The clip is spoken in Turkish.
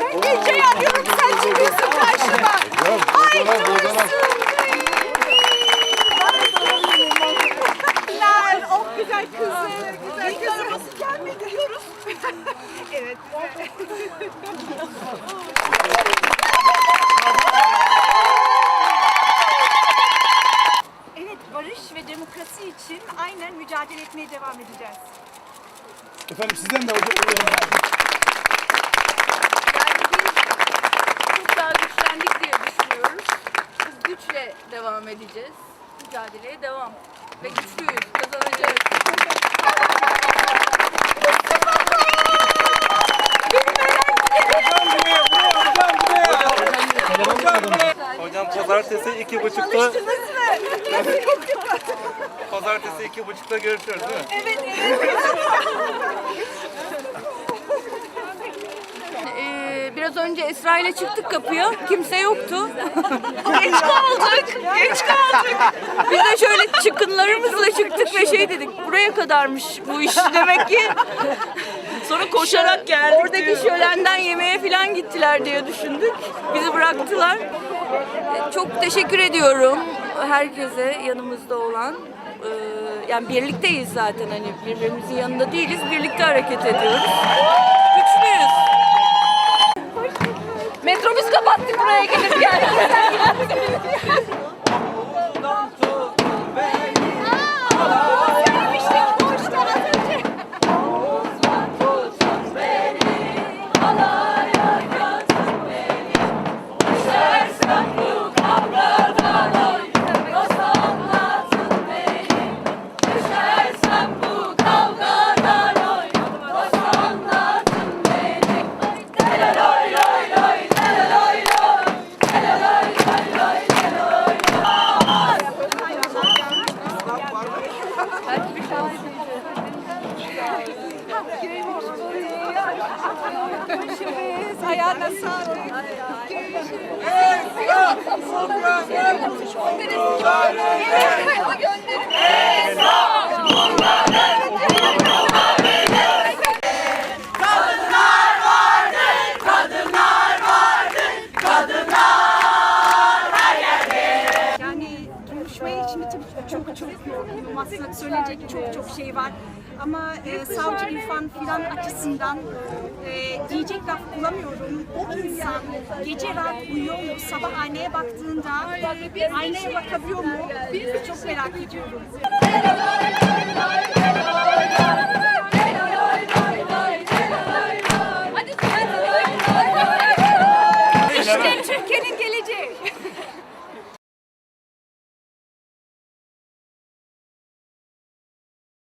Ben geceyi arıyorum sen çıkıyorsun karşıma. Ay. Güzel, oh güzel kızım. Güzel kızım. arabası gelmedi diyoruz. evet. Evet, barış ve demokrasi için aynen mücadele etmeye devam edeceğiz. Efendim sizden de hocam. Yani biz çok daha güçlendik diye düşünüyoruz. Biz güçle devam edeceğiz. Mücadeleye devam. Ve güçlüyüz. Kazanacağız. Hocam pazartesi iki buçukta Çalıştınız mı? pazartesi iki buçukta görüşürüz değil mi? evet, evet. Ee, biraz önce Esra ile çıktık kapıya. Kimse yoktu. Geç kaldık. Geç kaldık. Biz de şöyle çıkınlarımızla çıktık ve şey dedik. Buraya kadarmış bu iş demek ki. Sonra koşarak geldik. Oradaki şölenden yemeğe falan gittiler diye düşündük. Bizi bıraktılar. Çok teşekkür ediyorum herkese yanımızda olan. Ee, Yani birlikteyiz zaten hani birbirimizin yanında değiliz. Birlikte hareket ediyoruz. Metrobüs kapattık buraya gelirken. Görüşürüz. Ayağına sağlık. Yani çok. Aslında söyleyecek çok çok şey var. Ama e, savcı İrfan filan açısından e, diyecek laf bulamıyorum. O insan gece rahat uyuyor mu? Sabah aynaya baktığında aynaya bakabiliyor mu? Çok merak ediyorum.